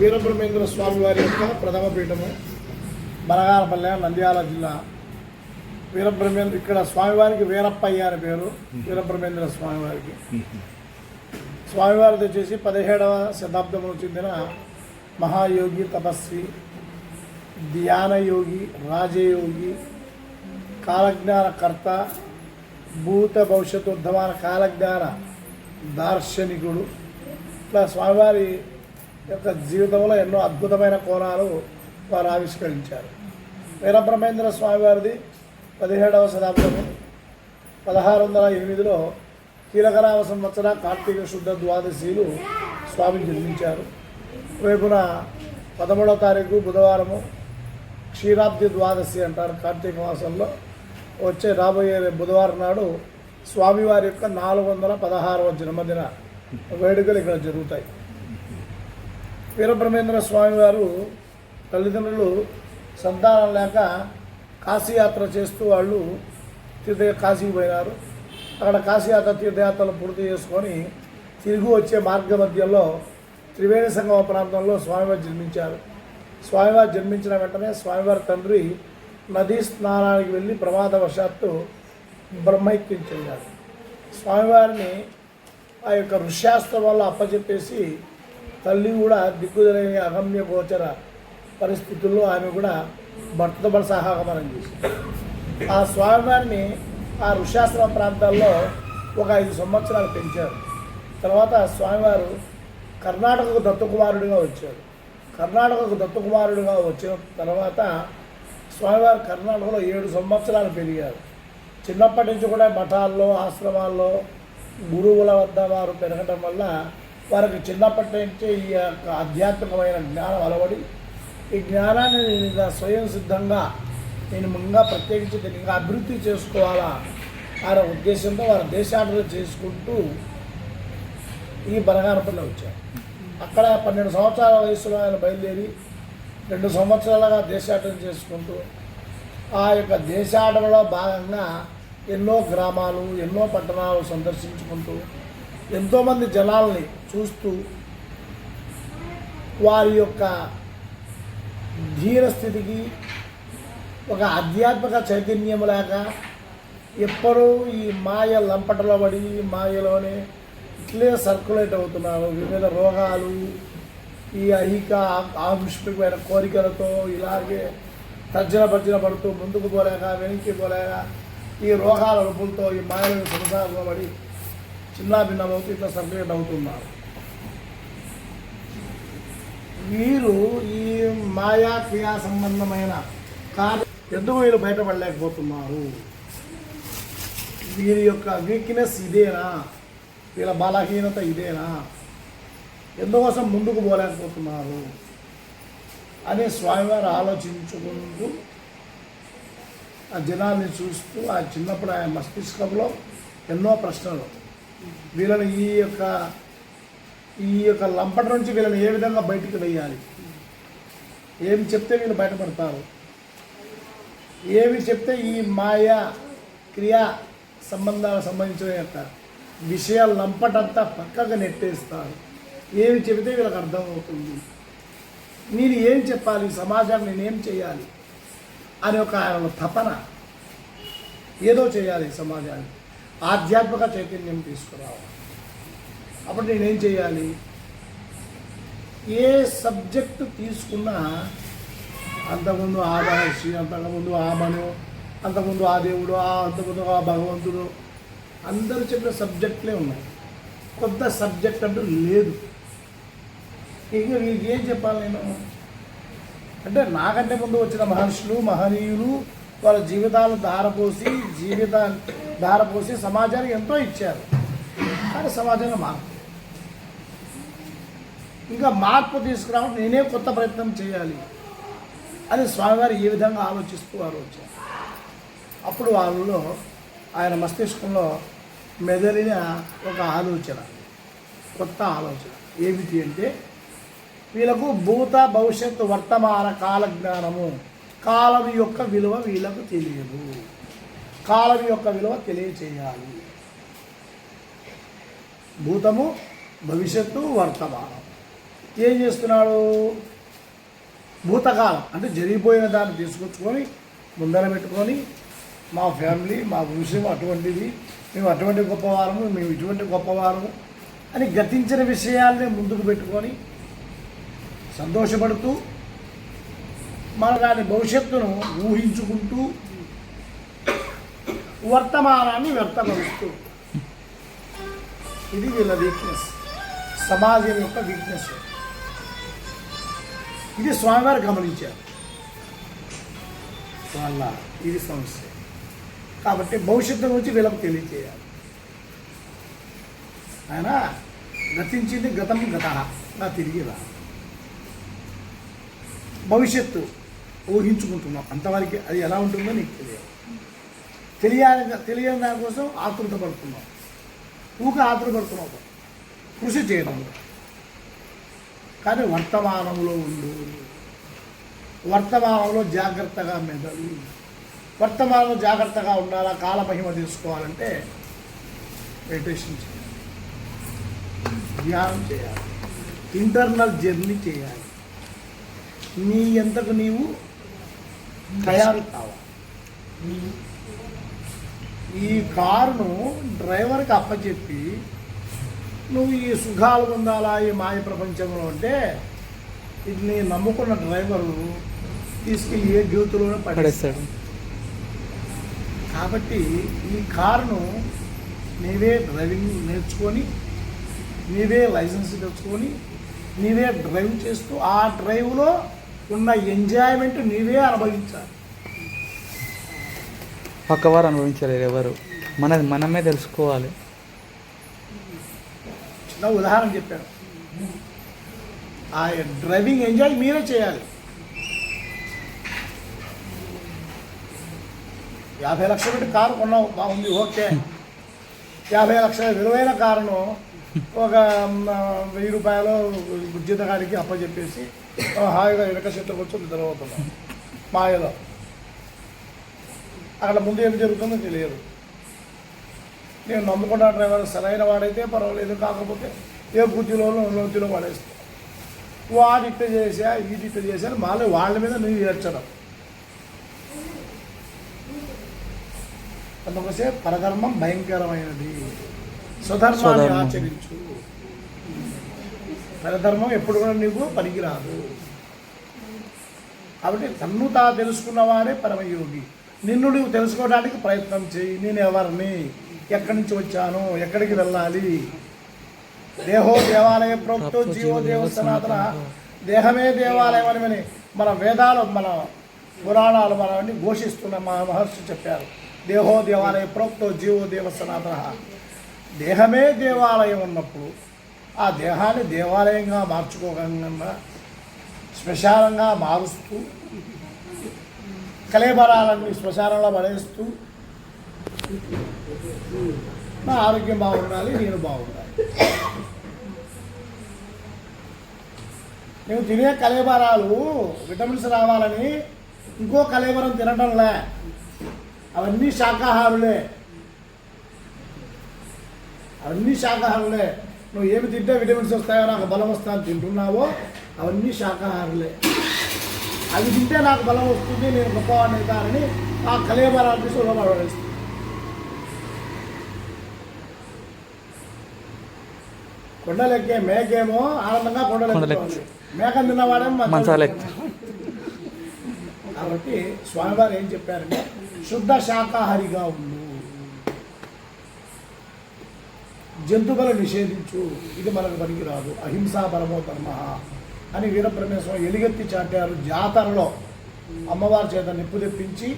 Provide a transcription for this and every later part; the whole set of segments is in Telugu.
వీరబ్రహ్మేంద్ర స్వామి వారి యొక్క ప్రథమ పీఠము బనగానపల్లె నంద్యాల జిల్లా. వీరబ్రహ్మేంద్ర ఇక్కడ స్వామివారికి వీరప్పయ్య అని పేరు వీరబ్రహ్మేంద్ర స్వామివారికి. స్వామివారిది వచ్చేసి పదిహేడవ శతాబ్దంలో చెందిన మహాయోగి తపస్వి ధ్యానయోగి రాజయోగి కాలజ్ఞానకర్త భూత భవిష్యత్తు ఉద్ధమాన కాలజ్ఞాన దార్శనికుడు. ఇట్లా స్వామివారి యొక్క జీవితంలో ఎన్నో అద్భుతమైన కోణాలు వారు ఆవిష్కరించారు. వీరబ్రహ్మేంద్ర స్వామివారిది పదిహేడవ శతాబ్దము. పదహారు వందల ఎనిమిదిలో కీలకరామ సంవత్సర కార్తీక శుద్ధ ద్వాదశీలు స్వామి జన్మించారు. రేపున పదమూడవ తారీఖు బుధవారము క్షీరాబ్ది ద్వాదశి అంటారు కార్తీక మాసంలో. వచ్చే రాబోయే బుధవారం నాడు స్వామివారి యొక్క నాలుగు వందల పదహారవ జన్మదిన వేడుకలు ఇక్కడ జరుగుతాయి. వీరబ్రహ్మేంద్ర స్వామివారు తల్లిదండ్రులు సంతానం లేక కాశీయాత్ర చేస్తూ వాళ్ళు తీర్థ కాశీకి పోయినారు. అక్కడ కాశీయాత్ర తీర్థయాత్రలు పూర్తి చేసుకొని తిరిగి వచ్చే మార్గ మధ్యలో త్రివేణి సంగమ ప్రాంతంలో స్వామివారు జన్మించారు. స్వామివారు జన్మించిన వెంటనే స్వామివారి తండ్రి నదీ స్నానానికి వెళ్ళి ప్రమాదవశాత్తు బ్రహ్మైక్యం చెందారు. స్వామివారిని ఆ యొక్క ఋష్యాస్త్రం వల్ల అప్పచెప్పేసి తల్లి కూడా దిక్కుదలేని అగమ్య గోచర పరిస్థితుల్లో ఆమె కూడా భర్త సహాగమనం చేసింది. ఆ స్వామివారిని ఆ ఋషాశ్రమ ప్రాంతాల్లో ఒక ఐదు సంవత్సరాలు పెంచారు. తర్వాత స్వామివారు కర్ణాటకకు దత్తకుమారుడిగా వచ్చారు. కర్ణాటకకు దత్తకుమారుడిగా వచ్చిన తర్వాత స్వామివారు కర్ణాటకలో ఏడు సంవత్సరాలు పెరిగారు. చిన్నప్పటి నుంచి కూడా మఠాల్లో ఆశ్రమాల్లో గురువుల వద్ద వారు పెరగటం వల్ల వారికి చిన్నప్పటి నుంచే ఈ యొక్క ఆధ్యాత్మికమైన జ్ఞానం అలవడి ఈ జ్ఞానాన్ని నేను స్వయం సిద్ధంగా నేను ముందుగా ప్రత్యేకించి ఇంకా అభివృద్ధి చేసుకోవాలా అనే ఉద్దేశంతో వారు దేశాటన చేసుకుంటూ ఈ బనగానపల్లి వచ్చారు. అక్కడ పన్నెండు సంవత్సరాల వయసులో ఆయన బయలుదేరి రెండు సంవత్సరాలుగా దేశాటన చేసుకుంటూ ఆ యొక్క దేశాటనలో భాగంగా ఎన్నో గ్రామాలు ఎన్నో పట్టణాలు సందర్శించుకుంటూ ఎంతోమంది జనాల్ని చూస్తూ వారి యొక్క ధీర స్థితికి ఒక ఆధ్యాత్మిక చైతన్యం లేక ఎప్పుడూ ఈ మాయ లంపటలో పడి మాయలోనే ఇట్లే సర్కులేట్ అవుతున్నారు. వివిధ రోగాలు ఈ అహిక ఆకృష్మికమైన కోరికలతో ఇలాగే తర్జన భర్జన పడుతూ ముందుకు పోలేక వెనక్కి పోలేక ఈ రోగాల రూపులతో ఈ మాయలను కొనసాగబడి చిన్న భిన్నమవుతూ ఇట్లా సపరేట్ అవుతున్నారు వీరు ఈ మాయా క్రియా సంబంధమైన కార్య ఎందుకు వీరు బయటపడలేకపోతున్నారు? వీరి యొక్క వీక్నెస్ ఇదేనా? వీళ్ళ బలహీనత ఇదేనా? ఎందుకోసం ముందుకు పోలేకపోతున్నారు? అని స్వామివారు ఆలోచించుకుంటూ ఆ జనాల్ని చూస్తూ ఆ చిన్నప్పుడు ఆయన మస్తిష్కంలో ఎన్నో ప్రశ్నలు వీళ్ళని ఈ యొక్క ఈ యొక్క లంపట నుంచి వీళ్ళని ఏ విధంగా బయటికి వెయ్యాలి ఏమి చెప్తే వీళ్ళు బయటపడతారు? ఏమి చెప్తే ఈ మాయ క్రియా సంబంధాలకు సంబంధించిన యొక్క విషయాలు లంపటంతా పక్కగా నెట్టేస్తారు. ఏమి చెబితే వీళ్ళకి అర్థమవుతుంది. నేను ఏం చెప్పాలి? సమాజాన్ని నేనేం చేయాలి? అని ఒక ఆయన తపన ఏదో చేయాలి సమాజానికి. ఆధ్యాత్మిక చైతన్యం తీసుకురావాలి. అప్పుడు నేనేం చేయాలి? ఏ సబ్జెక్టు తీసుకున్నా అంతకుముందు ఆ మహర్షి అంతకుముందు ఆ మను అంతకుముందు ఆ దేవుడు ఆ అంతకుముందు ఆ భగవంతుడు అందరూ చెప్పిన సబ్జెక్టులే ఉన్నాయి. కొత్త సబ్జెక్ట్ అంటూ లేదు. ఇంకా వీరికి ఏం చెప్పాలి నేను? అంటే నాకంటే ముందు వచ్చిన మహర్షులు మహనీయులు వాళ్ళ జీవితాలు ధారపోసి జీవితాన్ని ధారపోసి సమాజానికి ఎంతో ఇచ్చారు. కానీ సమాజంలో మార్పు. ఇంకా మార్పు తీసుకురావడం నేనే కొత్త ప్రయత్నం చేయాలి అని స్వామివారు ఏ విధంగా ఆలోచిస్తూ వారు వచ్చారు. అప్పుడు వాళ్ళలో ఆయన మస్తిష్కంలో మెదలిన ఒక ఆలోచన కొత్త ఆలోచన ఏమిటి అంటే వీళ్ళకు భూత భవిష్యత్తు వర్తమాన కాల జ్ఞానము కాలం యొక్క విలువ వీళ్ళకు తెలియదు. కాలం యొక్క విలువ తెలియచేయాలి. భూతము భవిష్యత్తు వర్తమానం. ఏం చేస్తున్నాడు? భూతకాలం అంటే జరిగిపోయిన దాన్ని తీసుకొచ్చుకొని ముందర పెట్టుకొని మా ఫ్యామిలీ మా విషయం అటువంటిది మేము అటువంటి గొప్పవారము మేము ఇటువంటి గొప్పవారము అని గతించిన విషయాల్ని ముందుకు పెట్టుకొని సంతోషపడుతూ మన దాని భవిష్యత్తును ఊహించుకుంటూ వర్తమానాన్ని వ్యర్థపరుస్తూ. ఇది వీళ్ళ వీక్నెస్ సమాజం యొక్క వీక్నెస్ ఇది స్వామివారు గమనించారు. వాళ్ళ ఇది సమస్య. కాబట్టి భవిష్యత్తు గురించి వీళ్ళకు తెలియజేయాలి ఆయన గతించింది గతం గత. నా తిరిగి రా. భవిష్యత్తు. ఊహించుకుంటున్నాం. అంతవరకు అది ఎలా ఉంటుందో నీకు తెలియదు. తెలియాలి తెలియని దానికోసం ఆతృత పడుతున్నాం ఊక ఆతృపడుతున్నాం కృషి చేయడం. కానీ వర్తమానంలో ఉండు. వర్తమానంలో జాగ్రత్తగా మెదడు. వర్తమానంలో జాగ్రత్తగా ఉండాలా? కాలమహిమ తీసుకోవాలంటే మెడిటేషన్ చేయాలి. ధ్యానం చేయాలి. ఇంటర్నల్ జర్నీ చేయాలి. నీ ఎంతకు నీవు తయారు కావాలి ఈ కారును డ్రైవర్కి అప్పచెప్పి నువ్వు ఈ సుఖాలు పొందాలా ఈ మాయ ప్రపంచంలో? అంటే ఇది నేను నమ్ముకున్న డ్రైవరు తీసుకెళ్ళి ఏ జ్యోతిలోనే పడేస్తాడు. పడేస్తాడు. కాబట్టి ఈ కారును నీవే డ్రైవింగ్ నేర్చుకొని నీవే లైసెన్స్ తెచ్చుకొని నీవే డ్రైవ్ చేస్తూ ఆ డ్రైవ్లో ఉన్న ఎంజాయ్మెంట్ నీవే అనుభవించాలి. పక్కవారు అనుభవించలేరు ఎవరు. మనది మనమే తెలుసుకోవాలి. చిన్న ఉదాహరణ చెప్పాను. ఆ డ్రైవింగ్ ఎంజాయ్ మీరే చేయాలి. యాభై లక్షల కారు కొన్నావు బాగుంది ఓకే. యాభై లక్షల విలువైన కారును ఒక వెయ్యి రూపాయలు జీతగాడికి అప్పచెప్పేసి హాయిగా వెనక చెట్లు కూర్చొని నిద్రపోతున్నాం. మాయలో. అక్కడ ముందు ఏం జరుగుతుందో తెలియదు. నేను నమ్ముకున్న డ్రైవర్ సరైన వాడైతే పర్వాలేదు కాకపోతే ఏ బుద్ధిలో లోతులో వాడేస్తాను వాడు ఇట్ట చేసా వీటి ఇట్ట చేశారు మళ్ళీ వాళ్ళ మీద నువ్వు ఏడ్చడం. అందుకోసే పరధర్మం భయంకరమైనది. స్వధర్మాన్ని స్వధర్మం. ఆచరించు. పరధర్మం ఎప్పుడు కూడా నీకు పనికిరాదు. కాబట్టి తన్ను తా తెలుసుకున్నవాడే పరమయోగి. నిన్ను నువ్వు తెలుసుకోవడానికి ప్రయత్నం చేయి. నేను ఎవరిని? ఎక్కడి నుంచి వచ్చాను? ఎక్కడికి వెళ్ళాలి? దేహో దేవాలయ ప్రోక్తో జీవో దేవ సనాతన. దేహమే దేవాలయం అని మన- మన వేదాలు మన పురాణాలు మనవన్నీ ఘోషిస్తున్న మా మహర్షి చెప్పారు. దేహో దేవాలయ ప్రోక్తో జీవో దేవ సనాతన. దేహమే దేవాలయం ఉన్నప్పుడు ఆ దేహాన్ని దేవాలయంగా మార్చుకోగలంగా శ్మశానంగా మారుస్తూ కలేబరాలన్నీ శ్మశానంలో పడేస్తూ నా ఆరోగ్యం బాగుండాలి నేను బాగుండాలి. నేను తినే కలేబరాలు విటమిన్స్ రావాలని ఇంకో కలేబరం తినడంలే అవన్నీ శాకాహారులే. అవన్నీ శాకాహారులే. నువ్వు ఏమి తింటే విటమిన్స్ వస్తాయో నాకు బలం వస్తాయని తింటున్నావో అవన్నీ శాకాహారులే. అవి తింటే నాకు బలం వస్తుంది నేను గొప్పవాడిని అవుతానని ఆ కలేబరాలు తీసి పడేస్తుంది కొండలెక్కే మేకేమో ఆనందంగా కొండలెక్కు. మేక తిన్నవాడేమో కాబట్టి స్వామివారు ఏం చెప్పారంటే శుద్ధ శాకాహారిగా ఉండు. జంతువులను నిషేధించు. ఇది మనకు పనికిరాదు. అహింసా పరమో ధర్మ అని వీరబ్రహ్మేశ్వరం ఎలుగెత్తి చాటారు జాతరలో. అమ్మవారి చేత నిప్పు తెప్పించి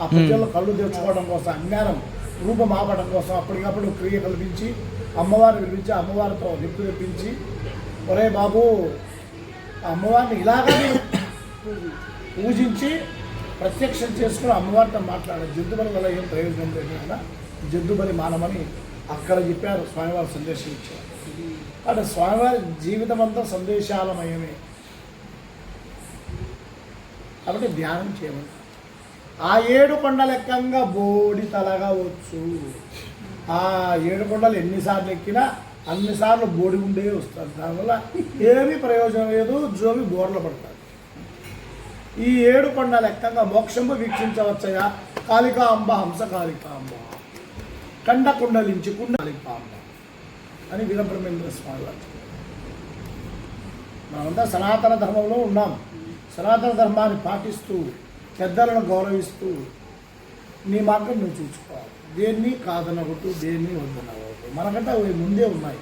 ఆ ప్రజల్లో కళ్ళు తెచ్చుకోవడం కోసం అజ్ఞానం రూపం ఆపడం కోసం అప్పటికప్పుడు క్రియ కల్పించి అమ్మవారిని పిలిపించి అమ్మవారితో నిప్పు తెప్పించి ఒరే బాబు అమ్మవారిని ఇలాగా పూజించి ప్రత్యక్షం చేసుకుని అమ్మవారితో మాట్లాడారు. జంతుబలి వల్ల ఏం ప్రయోజనం లేదు కదా జంతుబలి మానమని అక్కడ చెప్పారు స్వామివారి సందేశం ఇచ్చారు. అంటే స్వామివారి జీవితం అంతా సందేశాలమయమే. కాబట్టి ధ్యానం చేయమని. ఆ ఏడు కొండలు ఎక్కంగా బోడి తలగవచ్చు ఆ ఏడు కొండలు ఎన్నిసార్లు ఎక్కినా అన్నిసార్లు బోడి ఉండే వస్తారు దానివల్ల ఏమీ ప్రయోజనం లేదు జోమి బోర్లు పడతారు ఈ ఏడు కొండ లెక్కగా మోక్షము వీక్షించవచ్చయా? కాళికాంబ హంస కాళికాంబ కుండలించి కుండలికాంబ అని వీరబ్రహ్మేంద్ర స్వామి వారు మనమంతా సనాతన ధర్మంలో ఉన్నాం. సనాతన ధర్మాన్ని పాటిస్తూ పెద్దలను గౌరవిస్తూ నీ మార్గం నువ్వు చూసుకోవాలి. దేన్ని కాదనగొట్టు దేన్ని వద్దనగొట్టు మనకంటే అవి ముందే ఉన్నాయి.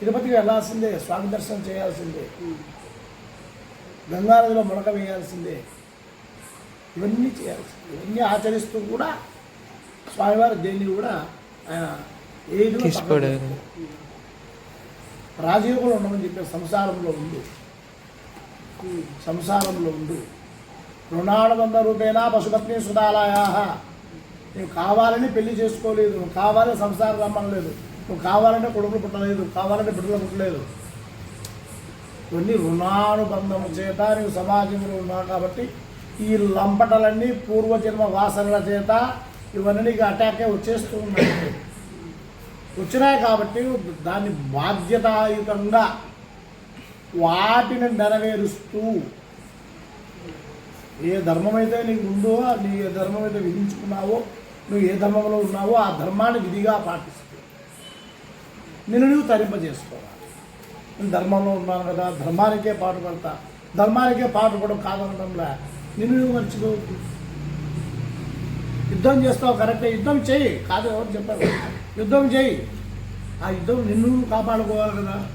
తిరుపతికి వెళ్ళాల్సిందే స్వామి దర్శనం చేయాల్సిందే. గంగానదిలో మొలక వేయాల్సిందే. ఇవన్నీ చేయాల్సిందే. ఇవన్నీ ఆచరిస్తూ కూడా స్వామివారు దేన్ని కూడా తీసుకోడు రాజయోగంలో ఉండమని చెప్పే సంసారంలో ఉండు. సంసారంలో ఉండు. రుణానుబంధ రూపేణా పశుపత్ని సుధాలయా నువ్వు కావాలని పెళ్ళి చేసుకోలేదు. నువ్వు కావాలని సంసారం రమ్మనలేదు నువ్వు కావాలంటే కొడుకులు పుట్టలేదు. కావాలంటే బిడ్డలు పుట్టలేదు. ఇవన్నీ రుణానుబంధం చేత నువ్వు సమాజంలో ఉన్నావు కాబట్టి ఈ లంపటలన్నీ పూర్వజన్మ వాసనల చేత ఇవన్నీ ఇక అటాకే వచ్చేస్తూ ఉన్నాయి. వచ్చినాయి కాబట్టి దాన్ని బాధ్యతాయుతంగా వాటిని నెరవేరుస్తూ ఏ ధర్మం అయితే నీకు ఉందో నీ ఏ ధర్మం అయితే విధించుకున్నావో నువ్వు ఏ ధర్మంలో ఉన్నావో ఆ ధర్మాన్ని విధిగా పాటిస్తూ. నిన్ను నువ్వు తరింపజేసుకోవాలి. నేను ధర్మంలో ఉన్నాను కదా ధర్మానికే పాటుపడతా. ధర్మానికే పాటుపడడం కాదనడంలా నిన్ను నువ్వు మర్చిపోతుంది యుద్ధం చేస్తావు కరెక్టే. యుద్ధం చేయి. కాదు ఎవరు చెప్పారు? యుద్ధం చేయి. ఆ యుద్ధం నిన్ను కాపాడుకోవాలి కదా.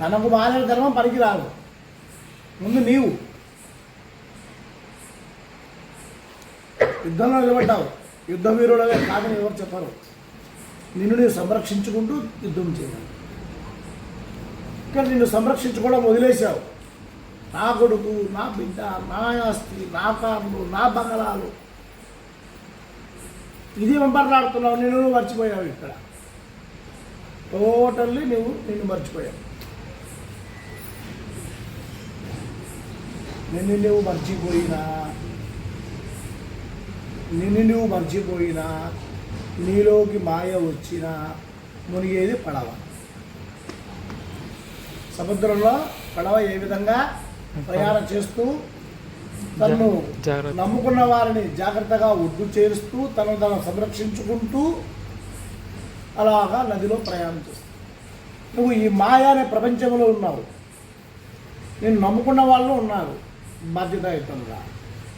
తనకు మానే ధర్మం పనికిరాదు. ముందు నీవు. యుద్ధంలో నిలబడ్డావు. యుద్ధ వీరుడవే కాదని ఎవరు చెప్పరు. నిన్ను నీవు సంరక్షించుకుంటూ యుద్ధం చేయాలి. ఇక్కడ నిన్ను సంరక్షించుకోవడం వదిలేశావు. నా కొడుకు నా బిడ్డ నా ఆస్తి నా కార్లు నా బంగళాలు ఇది వెంబర్లాడుతున్నావు నిన్ను నువ్వు మర్చిపోయావు ఇక్కడ. టోటల్లీ నువ్వు నిన్ను మర్చిపోయావు. నిన్ను నువ్వు మర్చిపోయినా. నిన్ను నువ్వు మర్చిపోయినా. నీలోకి మాయ వచ్చినా మునిగేది పడవ. సముద్రంలో పడవ ఏ విధంగా ప్రయాణం చేస్తూ తను నమ్ముకున్న వారిని జాగ్రత్తగా ఒడ్డు చేరుస్తూ తనను తను సంరక్షించుకుంటూ అలాగా నదిలో ప్రయాణం చేస్తావు నువ్వు ఈ మాయ అనే ప్రపంచంలో ఉన్నావు. నేను నమ్ముకున్న వాళ్ళు ఉన్నారు. బాధ్యతాయుతంగా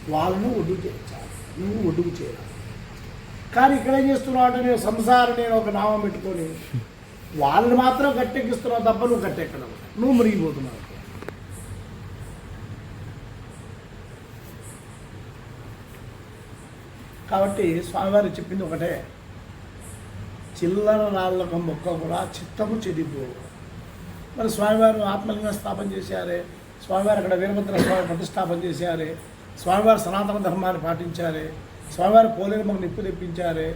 వాళ్ళను ఒడ్డు చేర్చాలి. నువ్వు ఒడ్డుకు చేయాలి కానీ ఇక్కడ ఏం చేస్తున్నావు అంటే నేను సంసారం నేను ఒక నామం పెట్టుకొని వాళ్ళని మాత్రం గట్టెక్కిస్తున్నావు తప్ప నువ్వు గట్టెక్కడం నువ్వు మురిగిపోతున్నావు కాబట్టి స్వామివారు చెప్పింది ఒకటే. చిల్లర రాళ్ళకు మొక్క కూడా చిత్తము చెడిపోవు మరి స్వామివారు ఆత్మలింగ స్థాపన చేశారే. స్వామివారు అక్కడ వీరభద్ర స్వామి ప్రతిష్టాపన చేశారే. స్వామివారు సనాతన ధర్మాన్ని పాటించారే. స్వామివారు పోలేరమ్మకు నిప్పు తెప్పించారే.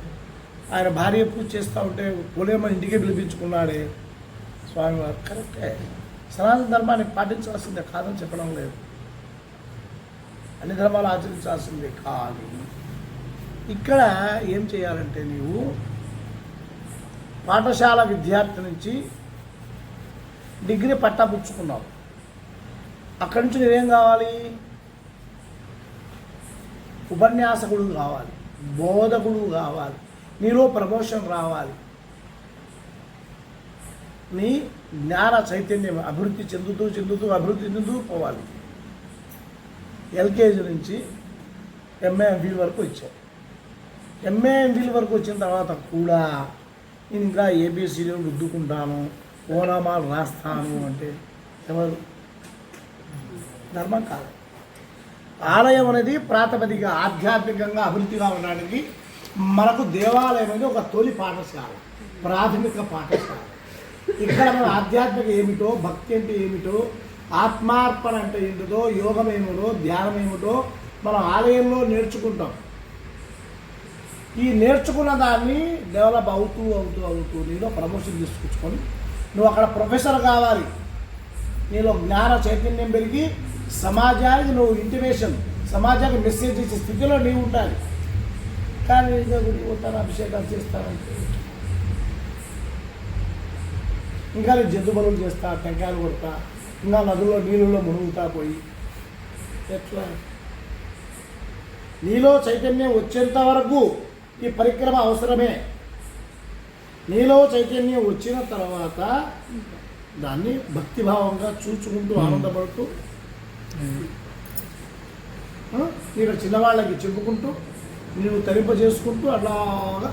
ఆయన భార్య పూజ చేస్తూ ఉంటే పోలేరమ్మ ఇంటికే పిలిపించుకున్నాడే. స్వామివారు కరెక్టే. సనాతన ధర్మాన్ని పాటించాల్సిందే కాదని చెప్పడం లేదు. అన్ని ధర్మాలు ఆచరించాల్సిందే కానీ ఇక్కడ ఏం చేయాలంటే నీవు పాఠశాల విద్యార్థి నుంచి డిగ్రీ పట్టా పుచ్చుకున్నావు అక్కడి నుంచి నువ్వేం కావాలి? ఉపన్యాసకుడు కావాలి బోధకుడు కావాలి నీలో ప్రమోషన్ రావాలి. నీ జ్ఞాన చైతన్యం అభివృద్ధి చెందుతూ చెందుతూ అభివృద్ధి చెందుతూ పోవాలి. ఎల్కేజీ నుంచి ఎంఏ వరకు ఇచ్చారు ఎంఏ ఎంఫిల్ వరకు వచ్చిన తర్వాత కూడా నేను ఇంకా ఏబిసిడీలు రుద్దుకుంటాను. ఓనామాలు రాస్తాను అంటే ఎవరు? ధర్మం కాదు. ఆలయం అనేది ప్రాతిపదిక ఆధ్యాత్మికంగా అభివృద్ధిగా ఉండడానికి మనకు దేవాలయం అనేది ఒక తొలి పాఠశాల ప్రాథమిక పాఠశాల. ఇక్కడ మన ఆధ్యాత్మిక ఏమిటో భక్తి అంటే ఏమిటో ఆత్మార్పణ అంటే ఏంటిదో యోగం ఏమిటో ధ్యానం ఏమిటో మనం ఆలయంలో నేర్చుకుంటాం. ఈ నేర్చుకున్న దాన్ని డెవలప్ అవుతూ అవుతూ అవుతూ నీలో ప్రమోషన్ తీసుకొచ్చుకొని నువ్వు అక్కడ ప్రొఫెసర్ కావాలి. నీలో జ్ఞాన చైతన్యం పెరిగి సమాజానికి నువ్వు ఇంటిమేషన్ సమాజానికి మెసేజ్ ఇచ్చే స్థితిలో నీవు ఉండాలి. కానీ ఇంకా గుడికి పోతాను అభిషేకాలు చేస్తానంటే ఇంకా నేను జంతు చేస్తా టెంకాయలు కొడతా ఇంకా నదుల్లో నీళ్ళలో మునుగుతా పోయి. ఎట్లా? నీలో చైతన్యం వచ్చేంత వరకు ఈ పరిక్రమ అవసరమే. నీలో చైతన్యం వచ్చిన తర్వాత దాన్ని భక్తిభావంగా చూచుకుంటూ ఆనందపడుతూ నీకు చిన్నవాళ్ళకి చెప్పుకుంటూ నీవు తరింప చేసుకుంటూ అట్లాగా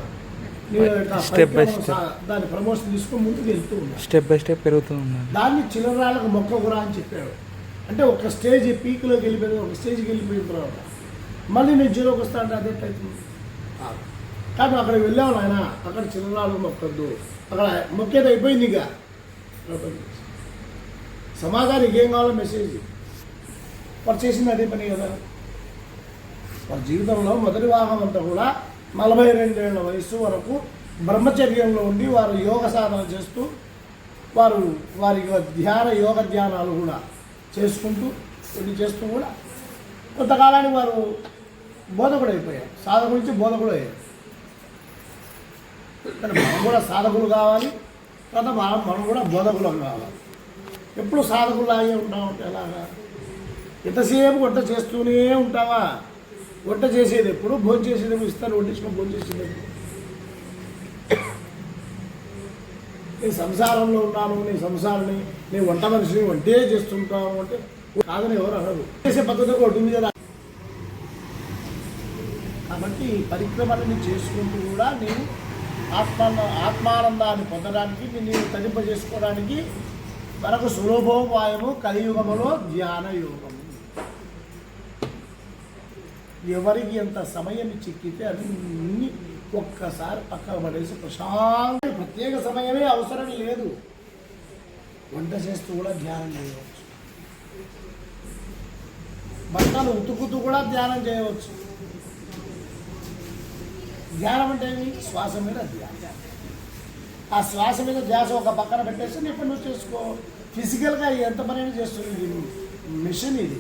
నీవు యొక్క Step by పరిక్రమను step. సా- దాని ప్రమోషన్ తీసుకొని ముందుకు వెళ్తూ ఉన్నాను స్టెప్ బై స్టెప్ పెరుగుతూ ఉన్నాను. దాన్ని చిన్నరాళ్ళకు మొక్కకురా అని చెప్పాడు అంటే ఒక స్టేజ్ పీక్లోకి వెళ్ళిపోయింది ఒక స్టేజ్కి వెళ్ళిపోయిన తర్వాత. మళ్ళీ నేను జీరోకి వస్తా అంటే అదే అవుతుంది కాబట్టి కానీ అక్కడ వెళ్ళాము నాయన. అక్కడ చిన్నరాళ్ళు మొక్కద్దు అక్కడ మొక్కేది అయిపోయింది ఇక. సమాజానికి ఏం కావాలో మెసేజ్ వారు చేసింది అదే పని కదా. వారి జీవితంలో మొదటి భాగం అంతా కూడా నలభై రెండేళ్ళ వయసు వరకు బ్రహ్మచర్యంలో ఉండి వారు యోగ సాధన చేస్తూ వారు వారి ధ్యాన యోగ ధ్యానాలు కూడా చేసుకుంటూ కొన్ని చేస్తూ కూడా కొంతకాలానికి వారు బోధకుడు అయిపోయారు. సాధకుడి నుంచి బోధకుడు అయ్యారు. కానీ మనం కూడా సాధకులు కావాలి తర్వాత మనం మనం కూడా బోధకులం కావాలి. ఎప్పుడు సాధకులాగే ఉంటామంటే ఎలాగా? ఎంతసేపు వంట చేస్తూనే ఉంటావా? వంట చేసేది ఎప్పుడు? భోజనం చేసేది ఎప్పుడు? ఇస్తాను వడ్డించుకొని భోజనం చేసేది నేను సంసారంలో ఉన్నాను నీ సంసారాన్ని నేను వంట మనిషిని వంటే చేస్తుంటాను అంటే కాదని ఎవరు అనరు. చేసే పద్ధతి ఒకటి ఉంది కదా. కాబట్టి ఈ పరిక్రమలను చేసుకుంటూ కూడా నేను ఆత్మ ఆత్మానందాన్ని పొందడానికి నేను తరింప చేసుకోవడానికి మనకు సులభోపాయము కలియుగములో ధ్యాన యోగము ఎవరికి ఎంత సమయం చిక్కితే అన్ని ఒక్కసారి పక్కన పడేసి ప్రశాంత ప్రత్యేక సమయమే అవసరం లేదు. వంట చేస్తూ కూడా ధ్యానం చేయవచ్చు. బట్టలు ఉతుకుతూ కూడా ధ్యానం చేయవచ్చు. ధ్యానం అంటే ఏమి? శ్వాస మీద ధ్యానం. ఆ శ్వాస మీద ధ్యాస ఒక పక్కన పెట్టేసి పని నువ్వు చేసుకో. ఫిజికల్గా ఎంత పని అయినా చేస్తుంది మిషన్ ఇది.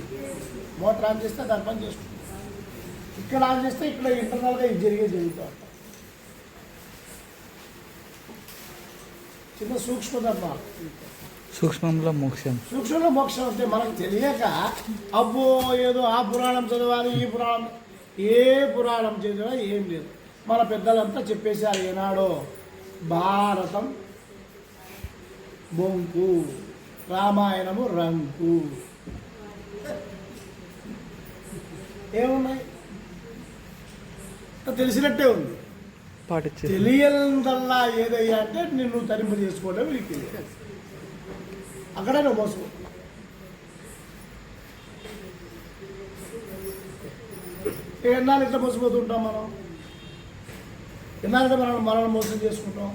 మోటార్ ఆన్ చేస్తే దాని పని చేసుకుంటుంది ఇక్కడ ఆన్ చేస్తే ఇక్కడ ఇంటర్నల్గా ఇది జరిగే జరుగుతూ చిన్న సూక్ష్మధర్మాలు సూక్ష్మంలో మోక్షం. సూక్ష్మంలో మోక్షం అంటే మనకు తెలియక అబ్బో ఏదో ఆ పురాణం చదవాలి ఈ పురాణం. ఏ పురాణం చదివా ఏం లేదు. మన పెద్దలంతా చెప్పేశారు ఏనాడో. భారతం బొంకు రామాయణము రంకు. ఏమున్నాయి? తెలిసినట్టే ఉంది. తెలియదల్లా ఏదయ్యా అంటే నిన్ను తరింపు చేసుకోవడం నీకు తెలియదు. అక్కడే నువ్వు మోసం ఎన్నాళ్ళు ఇట్లా మోసపోతుంటాం మనం? ఎన్నాళ్ళైతే మనం మనల్ని మోసం చేసుకుంటాం.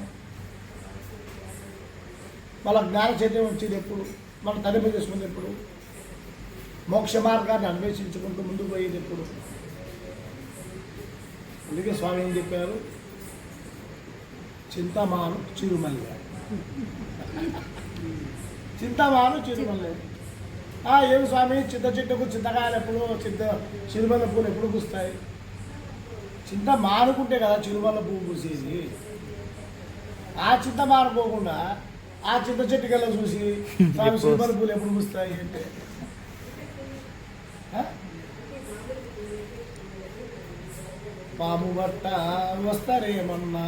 వాళ్ళ జ్ఞాన చైతన్యం వచ్చేది ఎప్పుడు? మనం తరింపు చేసుకునేది ఎప్పుడు? మోక్ష మార్గాన్ని అన్వేషించుకుంటూ ముందుకు పోయేది ఎప్పుడు? అందుకే స్వామి ఏం చెప్పారు? చింతమాను చిరుమల్లె. చింతమాను చిరుమల్లె. ఏమి స్వామి? చింత చెట్టుకు చింతకాయలు ఎప్పుడు చింత చిరుమల్లె పూలు ఎప్పుడు పూస్తాయి? చింత మానుకుంటే కదా చిరుమల్ల పువ్వు పూసేది. ఆ చింత మానుకోకుండా ఆ చింత చెట్టు కల్లా చూసి చిరుమల్ల పూలు ఎప్పుడు పూస్తాయి అంటే? పాము బట్ట వస్తారేమన్నా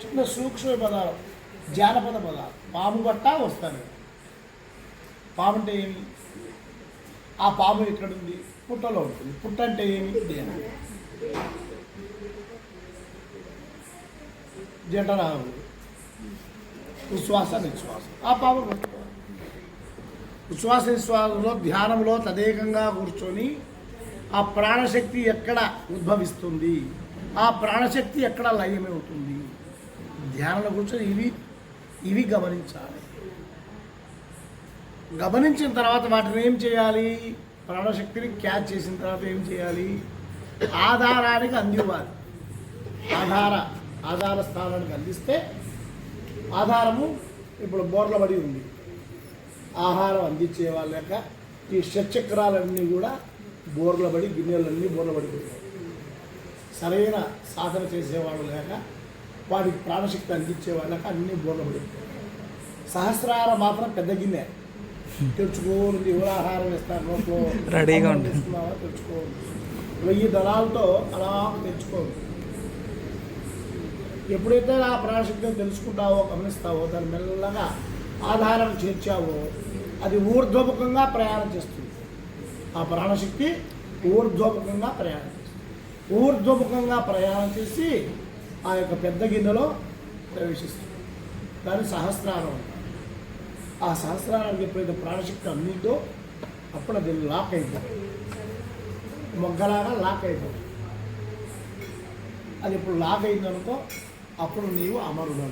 చిన్న సూక్ష్మ పదాలు జానపద పదాలు. పాము బట్ట వస్తారు. పాము అంటే ఏమి? ఆ పాము ఎక్కడుంది? పుట్టలో ఉంటుంది. పుట్ట అంటే ఏమి? దేని జఠరాలు ఉశ్వాస నిశ్వాస. ఆ పాము పట్టుకోవాలి ఉచ్ఛ్వాస నిశ్వాసంలో ధ్యానంలో తదేకంగా కూర్చొని ఆ ప్రాణశక్తి ఎక్కడ ఉద్భవిస్తుంది? ఆ ప్రాణశక్తి ఎక్కడ లయమవుతుంది? ధ్యానంలో కూర్చొని ఇవి ఇవి గమనించాలి. గమనించిన తర్వాత వాటిని ఏం చేయాలి? ప్రాణశక్తిని క్యాచ్ చేసిన తర్వాత ఏం చేయాలి? ఆధారానికి అందివ్వాలి. ఆధార ఆధార స్థానానికి అందిస్తే ఆధారము ఇప్పుడు బోర్ల పడి ఉంది. ఆహారం అందించే వాళ్ళ యొక్క ఈ షట్చక్రాలన్నీ కూడా బోర్ల పడి గిన్నెలన్నీ బోర్ల పడిపోయాయి సరైన సాధన చేసేవాళ్ళు లేక వాడికి ప్రాణశక్తి అందించే వాళ్ళకి అన్ని బోర్ల పడిపోయాయి సహస్రార మాత్రం పెద్ద గిన్నె. తెరుచుకోండి ఎవరు ఆహారం ఇస్తారు నోట్లో రెడీగా ఉంటుంది. వెయ్యి దళాలతో అలా తెచ్చుకోండి ఎప్పుడైతే ఆ ప్రాణశక్తిని తెలుసుకుంటావో గమనిస్తావో దాన్ని మెల్లగా ఆధారం చేర్చావో అది ఊర్ధ్వముఖంగా ప్రయాణం చేస్తుంది. ఆ ప్రాణశక్తి ఊర్ధ్వముఖంగా ప్రయాణం చేస్తుంది. ఊర్ధ్వముఖంగా ప్రయాణం చేసి ఆ యొక్క పెద్ద గిన్నెలో ప్రవేశిస్తుంది. దాని సహస్రారం. ఆ సహస్రారానికి ఎప్పుడైతే ప్రాణశక్తి అందిందో అప్పుడు అది లాక్ అయిపోతుంది. మొగ్గలాగా లాక్ అయిపోతుంది అది ఇప్పుడు లాక్ అయిందనుకో అప్పుడు నీవు అమరుడు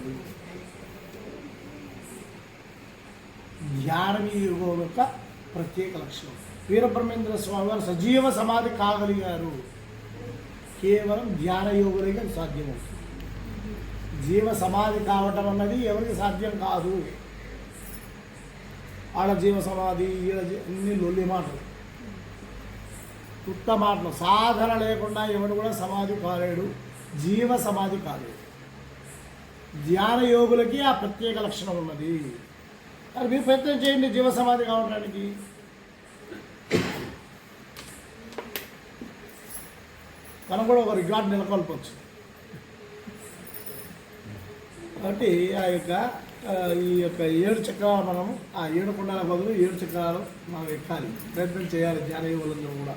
ధ్యానం ఈ యోగం యొక్క ప్రత్యేక లక్షణం. వీరబ్రహ్మేంద్ర స్వామి వారు సజీవ సమాధి కాగలిగారు. కేవలం ధ్యాన యోగులకి సాధ్యమవుతుంది. జీవ సమాధి కావటం అన్నది ఎవరికి సాధ్యం కాదు. ఆడ జీవ సమాధి ఈడ అన్ని లొల్లి మాటలు. ఉత్త మాటలు. సాధన లేకుండా ఎవరు కూడా సమాధి కాలేడు. జీవ సమాధి కాలేడు ధ్యాన యోగులకి ఆ ప్రత్యేక లక్షణం ఉన్నది. అది మీరు ప్రయత్నం చేయండి జీవ సమాధి కావడానికి. మనం కూడా ఒక రికార్డు నెలకొల్పవచ్చు కాబట్టి ఆ యొక్క ఈ యొక్క ఏడు చక్రాలు మనము ఆ ఏడు కొండల బదులు ఏడు చక్రాలు మనం ఎక్కాలి. ప్రయత్నం చేయాలి ధ్యాన యోగులందరూ కూడా.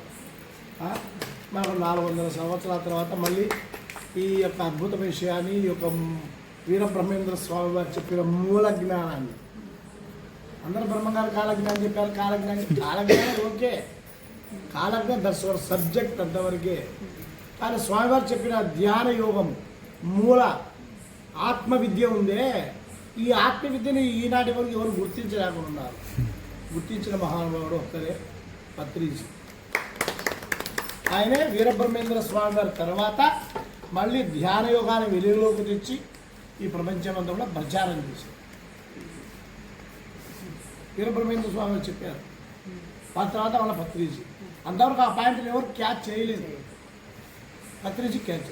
మనకు నాలుగు వందల సంవత్సరాల తర్వాత మళ్ళీ ఈ యొక్క అద్భుత విషయాన్ని ఈ యొక్క వీరబ్రహ్మేంద్ర స్వామి వారు చెప్పిన మూల జ్ఞానాన్ని. అందరూ బ్రహ్మగారు కాలజ్ఞానం చెప్పారు కాలజ్ఞానం కాలజ్ఞానం ఓకే. కాలజ్ఞానం దట్స్ అవర్ సబ్జెక్ట్ అంతవరకే కానీ స్వామివారు చెప్పిన ధ్యాన యోగం మూల ఆత్మ విద్య ఉందే. ఈ ఆత్మ విద్యని ఈనాటి వరకు ఎవరు గుర్తించలేకుండా ఉన్నారు. గుర్తించిన మహానుభావుడు ఒక్కరే పత్రిజీ. ఆయనే వీరబ్రహ్మేంద్ర స్వామి గారి తర్వాత మళ్ళీ ధ్యాన యోగాన్ని వెలుగులోకి తెచ్చి ఈ ప్రపంచమంతా కూడా ప్రచారం చేశారు. వీరబ్రహ్మేంద్ర స్వామి గారు చెప్పారు. ఆ తర్వాత వాళ్ళ పత్రిజీ. అంతవరకు ఆ పాయింట్ని ఎవరు క్యాచ్ చేయలేదు. పత్రిజీ క్యాచ్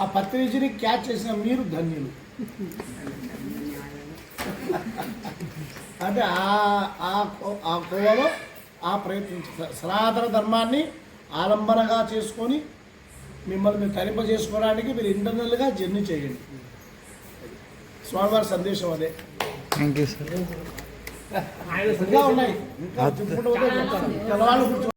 ఆ పత్రిజీని క్యాచ్ చేసిన మీరు ధన్యులు. అంటే ఆ ఆ ఆ కోవలో ఆ ప్రయత్నించారు సనాతన ధర్మాన్ని ఆలంబనగా చేసుకొని మిమ్మల్ని మీరు తరింప చేసుకోవడానికి మీరు ఇంటర్నల్గా జర్నీ చేయండి. స్వామివారి సందేశం అదే. థ్యాంక్ యూ సార్ ఇంకా ఉన్నాయి. ఇంకా చెప్పుకుంటూ